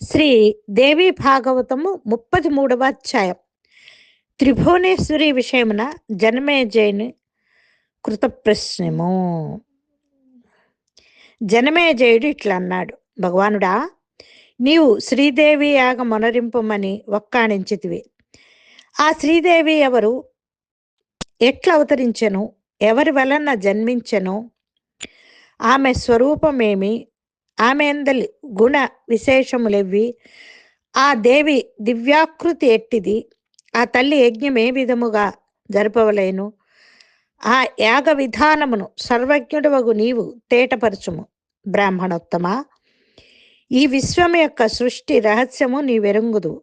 శ్రీ దేవి భాగవతము ముప్పది మూడవ అధ్యాయం. త్రిభువనేశ్వరి విషయమున జనమేజయుని కృత ప్రశ్నము జనమేజయుడు ఇట్లా అన్నాడు. భగవానుడా నీవు శ్రీదేవి యాగ మొనరింపమని ఒక్కాణించితివి ఆ శ్రీదేవి ఎవరు? ఎట్లా అవతరించెను? ఎవరి వలన జన్మించెను? ఆమె స్వరూపమేమి? ఆమెందలి గుణ విశేషములెవ్వి? ఆ దేవి దివ్యాకృతి ఎట్టిది? ఆ తల్లి యజ్ఞం ఏ విధముగా జరపవలేను? ఆ యాగ విధానమును సర్వజ్ఞుడవగు నీవు తేటపరచుము బ్రాహ్మణోత్తమ? ఈ విశ్వం యొక్క సృష్టి రహస్యము నీ వెరుంగుదు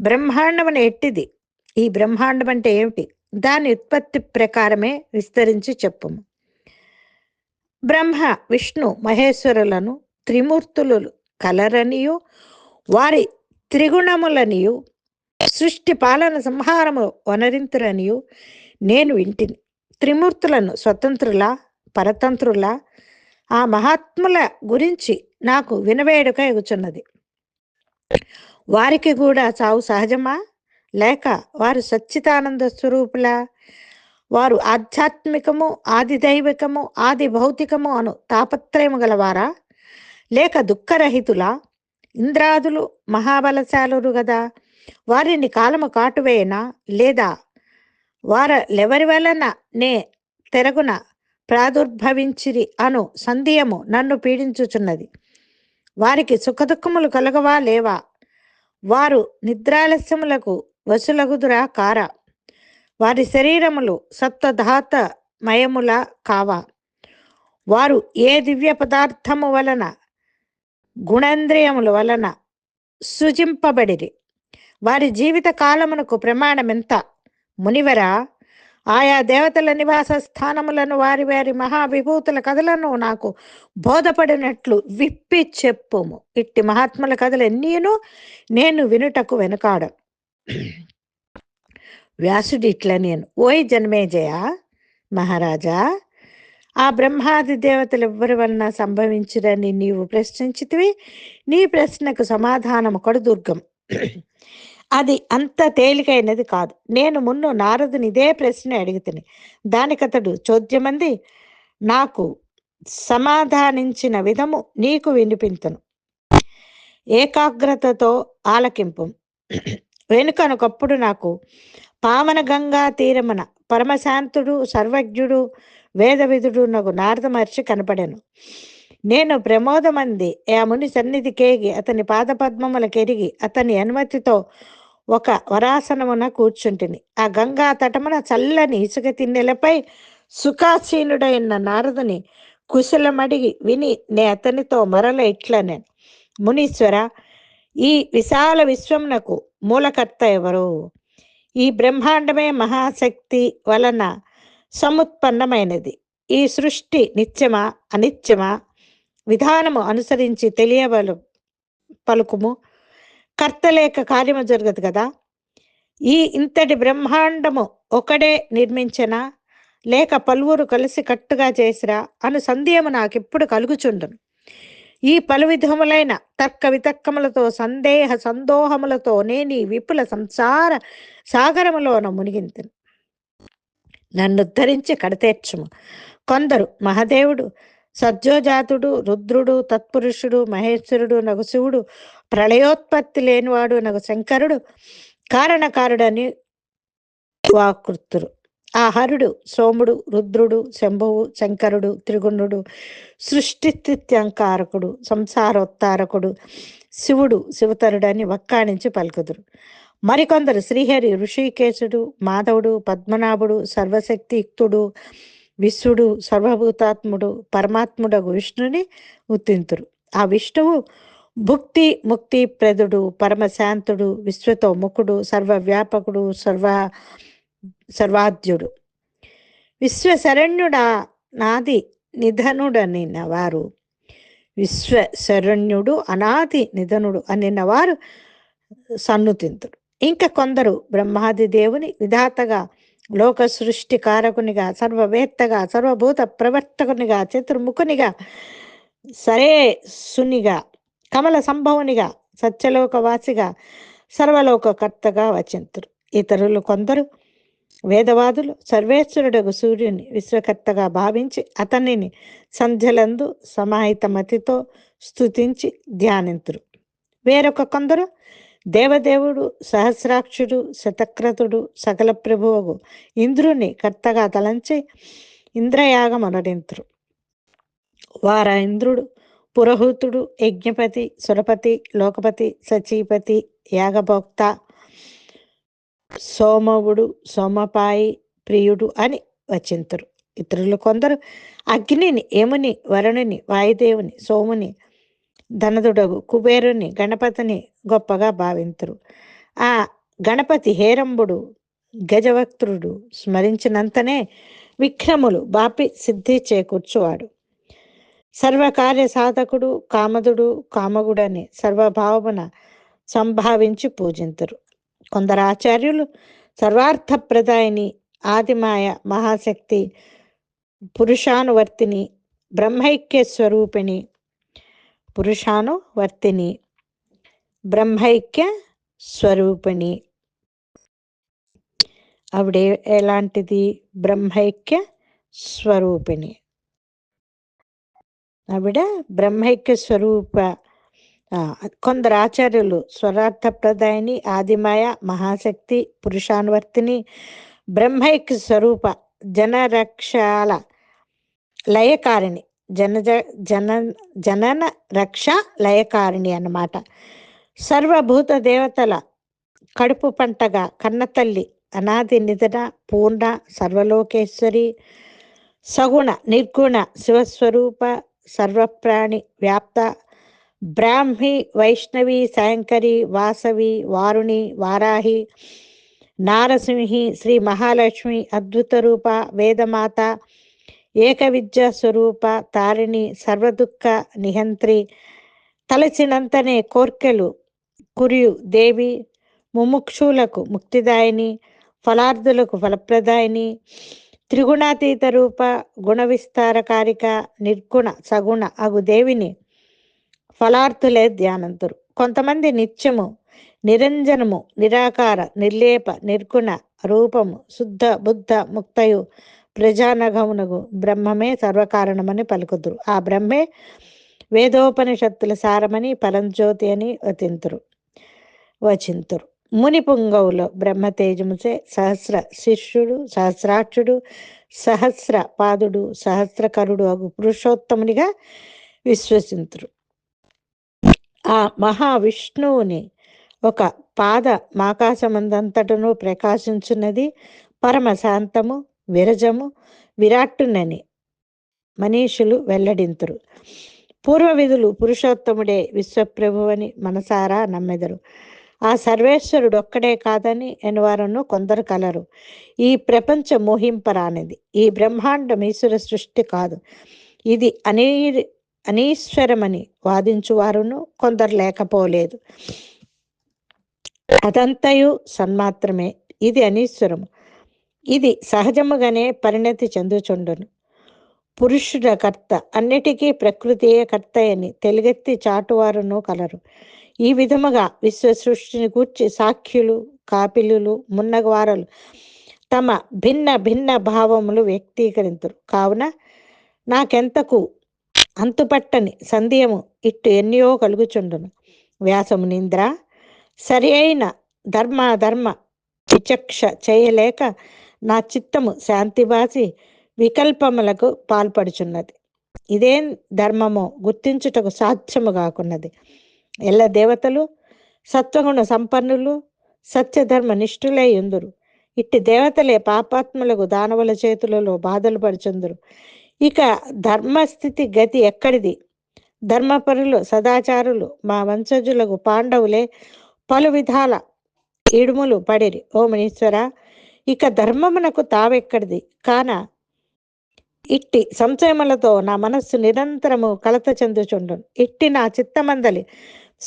బ్రహ్మాండమును ఎట్టిది? ఈ బ్రహ్మాండం అంటే ఏమిటి? దాని ఉత్పత్తి ప్రకారమే విస్తరించి చెప్పుము. బ్రహ్మ విష్ణు మహేశ్వరులను త్రిమూర్తులు కలరనియు వారి త్రిగుణములనియు సృష్టి పాలన సంహారము వనరింతురనియు నేను వింటిని. త్రిమూర్తులను స్వతంత్రుల పరతంత్రుల ఆ మహాత్ముల గురించి నాకు వినవేడుక ఎగుచున్నది. వారికి కూడా చావు సహజమా? లేక వారు సచ్చితానంద స్వరూపులా? వారు ఆధ్యాత్మికము ఆది దైవికము ఆది భౌతికము అను తాపత్రయము గలవారా? లేక దుఃఖరహితుల ఇంద్రాదులు మహాబలశాలురు గదా? వారిని కాలము కాటువేయనా? లేదా వారలెవరి వలన నే తెరగున ప్రాదుర్భవించిరి అను సందేహము నన్ను పీడించుచున్నది. వారికి సుఖదుఖములు కలగవా లేవా? వారు నిద్రాలస్యములకు వసులగుదురా కారా? వారి శరీరములు సప్తధాత మయముల కావా. వారు ఏ దివ్య పదార్థము వలన గుణేంద్రియముల వలన సృజింపబడిరి. వారి జీవిత కాలమునకు ప్రమాణమెంత మునివరా ఆయా దేవతల నివాస స్థానములను వారి వారి మహావిభూతుల కథలను నాకు బోధపడినట్లు విప్పి చెప్పుము. ఇట్టి మహాత్ముల కథలు ఎన్నీను నేను వినుటకు వెనుకాడం. వ్యాసుడు ఇట్లా నేను ఓయ్ జన్మేజయ మహారాజా ఆ బ్రహ్మాది దేవతలు ఎవ్వరి వలన సంభవించిరని నీవు ప్రశ్నించితివి నీ ప్రశ్నకు సమాధానము కడుదుర్గం. అది అంత తేలికైనది కాదు. నేను మున్ను నారదుని ఇదే ప్రశ్న అడిగితిని. దానికతడు చోద్యమంది నాకు సమాధానించిన విధము నీకు వినిపించను ఏకాగ్రతతో ఆలకింపు. వెనుకనొకప్పుడు నాకు పావన గంగా తీరమున పరమశాంతుడు సర్వజ్ఞుడు వేదవిధుడు నాకు నారద మహర్షి కనపడాను. నేను ప్రమోదమంది ఆ ముని సన్నిధి కేగి అతని పాదపద్మముల కెరిగి అతని అనుమతితో ఒక వరాసనమున కూర్చుంటిని. ఆ గంగా తటమున చల్లని ఇసుక తిన్నెలపై సుఖాసీనుడైన నారదుని కుశలమడిగి విని నే అతనితో మరల ఇట్లా నేను మునీశ్వర ఈ విశాల విశ్వమునకు మూలకర్త ఎవరు? ఈ బ్రహ్మాండమే మహాశక్తి వలన సముత్పన్నమైనది. ఈ సృష్టి నిత్యమా అనిత్యమా విధానము అనుసరించి తెలియబలు పలుకుము. కర్తలేక కార్యము జరగదు కదా. ఈ ఇంతటి బ్రహ్మాండము ఒకడే నిర్మించనా లేక పలువురు కలిసి కట్టుగా చేసిరా అను సందేహము నాకెప్పుడు కలుగుచుండును. ఈ పలు విధములైన తర్క వితర్కములతో సందేహ సందోహములతో నేను విపుల సంసార సాగరములోన మునిగింతను. నన్ను ఉద్ధరించి కడతేర్చుము. కొందరు మహదేవుడు సజ్జోజాతుడు రుద్రుడు తత్పురుషుడు మహేశ్వరుడు నగు శివుడు ప్రళయోత్పత్తి లేనివాడు నగు శంకరుడు కారణకారుడని వాకృతురు ఆ హరుడు సోముడు రుద్రుడు శంభువు శంకరుడు త్రిగుణుడు సృష్టిత్యంకారకుడు సంసారోత్తారకుడు శివుడు శివతరుడని వక్కాణించి పలుకుదురు. మరికొందరు శ్రీహరి ఋషికేశుడు మాధవుడు పద్మనాభుడు సర్వశక్తియుక్తుడు విశ్వడు సర్వభూతాత్ముడు పరమాత్ముడగు విష్ణుని ఉత్తింతురు. ఆ విష్ణువు భుక్తి ముక్తి ప్రదుడు పరమశాంతుడు విశ్వతోముఖుడు సర్వవ్యాపకుడు సర్వ సర్వాద్యుడు విశ్వశరణ్యుడా నాది నిధనుడనిన వారు విశ్వశరణ్యుడు అనాది నిధనుడు అనిన వారు సన్నుతింతుడు. ఇంకా కొందరు బ్రహ్మాది దేవుని విధాతగా లోక సృష్టి కారకునిగా సర్వవేత్తగా సర్వభూత ప్రవర్తకునిగా చతుర్ముఖునిగా సరే సునిగా కమల సంభవునిగా సత్యలోకవాసిగా సర్వలోకకర్తగా వచింతురు. ఇతరులు కొందరు వేదవాదులు సర్వేశ్వరుడగు సూర్యుని విశ్వకర్తగా భావించి అతనిని సంధ్యలందు సమాహితమతితో స్తుతించి ధ్యానింతురు. వేరొక కొందరు దేవదేవుడు సహస్రాక్షుడు శతక్రతుడు సకల ప్రభువు ఇంద్రుని కర్తగా తలంచి ఇంద్రయాగమనరింతురు వార ఇంద్రుడు పురహూతుడు యజ్ఞపతి సురపతి లోకపతి సచీపతి యాగభోక్త సోమవుడు సోమపాయి ప్రియుడు అని వచింతురు. ఇతరులు కొందరు అగ్నిని యముని వరుణుని వాయుదేవుని సోముని ధనదుడగు కుబేరుని గణపతిని గొప్పగా భావింతురు. ఆ గణపతి హేరంబుడు గజవక్త్రుడు స్మరించినంతనే విక్రములు బాపి సిద్ధి చేకూర్చువాడు. సర్వకార్య సాధకుడు కామదుడు కామగుడని సర్వభావమున సంభావించి పూజింతురు. కొందరు ఆచార్యులు సర్వార్థప్రదాయిని ఆదిమాయ మహాశక్తి పురుషానువర్తిని బ్రహ్మైక్య స్వరూపిణి పురుషానువర్తిని బ్రహ్మైక్య స్వరూపిణి. ఆవిడ ఎలాంటిది? బ్రహ్మైక్య స్వరూపిణి. ఆవిడ బ్రహ్మైక్య స్వరూప కొందరు ఆచార్యులు స్వరార్థప్రదాయిని ఆదిమాయ మహాశక్తి పురుషానువర్తిని బ్రహ్మైక్ స్వరూప జనరక్షాల లయకారిణి జన జన జనన రక్ష లయకారిణి అన్నమాట. సర్వభూత దేవతల కడుపు పంటగా కన్నతల్లి అనాది నిధన పూర్ణ సర్వలోకేశ్వరి సగుణ నిర్గుణ శివస్వరూప సర్వప్రాణి వ్యాప్త బ్రాహ్మి వైష్ణవి శాంకరి వాసవి వారుణి వారాహి నారసింహి శ్రీ మహాలక్ష్మి అద్భుత రూప వేదమాత ఏకవిద్య స్వరూప తారిణి సర్వదుఃఖ నిహంత్రి తలచినంతనే కోర్కెలు కురియు దేవి ముముక్షులకు ముక్తిదాయిని ఫలార్థులకు ఫలప్రదాయిని త్రిగుణాతీత రూప గుణ విస్తారకారిక నిర్గుణ సగుణ అగు దేవిని ఫలార్థులే ధ్యానంతురు. కొంతమంది నిత్యము నిరంజనము నిరాకార నిర్లేప నిర్గుణ రూపము శుద్ధ బుద్ధ ముక్తయు ప్రజానగమునగు బ్రహ్మమే సర్వకారణమని పలుకుదురు. ఆ బ్రహ్మే వేదోపనిషత్తుల సారమని పరంజ్యోతి అని వతింతురు వచింతురు. ముని పుంగవులో బ్రహ్మ తేజముసే సహస్ర శిష్యుడు సహస్రాక్షుడు సహస్ర పాదుడు సహస్రకరుడు అగు పురుషోత్తమునిగా విశ్వసింతురు. ఆ మహావిష్ణువుని ఒక పాద మాకాశమందంతటను ప్రకాశించున్నది పరమశాంతము విరజము విరాట్టునని మనీషులు వెల్లడింతురు. పూర్వ విధులు పురుషోత్తముడే విశ్వప్రభువని మనసారా నమ్మెదరు. ఆ సర్వేశ్వరుడు ఒక్కడే కాదని ఎనువారను కొందరు కలరు. ఈ ప్రపంచ మోహింపరానిది. ఈ బ్రహ్మాండం ఈశ్వర సృష్టి కాదు. ఇది అనే అనీశ్వరమని వాదించువారును కొందరు లేకపోలేదు. అదంతయు సన్మాత్రమే. ఇది అనీశ్వరము ఇది సహజముగానే పరిణతి చెందుచుండును. పురుషుడ కర్త అన్నిటికీ ప్రకృతియే కర్త అని తెలుగెత్తి చాటువారును కలరు. ఈ విధముగా విశ్వ సృష్టిని గూర్చి సాఖ్యులు కాపిలులు మున్నగవారలు తమ భిన్న భిన్న భావములు వ్యక్తీకరించరు కావున నాకెంతకు అంతుపట్టని సందేహము ఇట్టు ఎన్నయో కలుగుచుండును. వ్యాసము నింద్ర సరి అయిన ధర్మ ధర్మ విచక్ష చేయలేక నా చిత్తము శాంతిబాసి వికల్పములకు పాల్పడుచున్నది. ఇదేం ధర్మమో గుర్తించుటకు సాధ్యము కాకున్నది. ఎల్ల దేవతలు సత్వగుణ సంపన్నులు సత్యధర్మ నిష్ఠులై ఉందురు ఇట్టి దేవతలే పాపాత్ములకు దానవుల చేతులలో బాధలు పడుచుందురు. ఇక ధర్మస్థితి గతి ఎక్కడిది? ధర్మపరులు సదాచారులు మా వంశజులకు పాండవులే పలు విధాల ఇడుములు పడిరి. ఓ మునీశ్వర ఇక ధర్మమునకు తావెక్కడిది? కాన ఇట్టి సంశయములతో నా మనస్సు నిరంతరము కలత చెందుచుండును. ఇట్టి నా చిత్తమందలి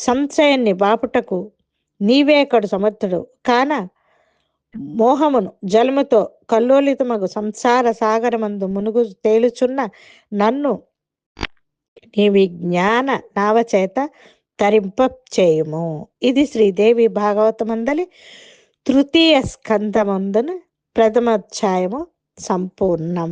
సంశయాన్ని బాపుటకు నీవే కడు సమర్థుడు. కాన మోహమును జలముతో కల్లోలితమగు సంసార సాగరమందు మునుగు తేలుచున్న నన్ను నీవి జ్ఞాన నావచేత తరింప చేయుము ఇది శ్రీదేవి భాగవతమందలి తృతీయ స్కందమందున ప్రథమాధ్యాయము సంపూర్ణం.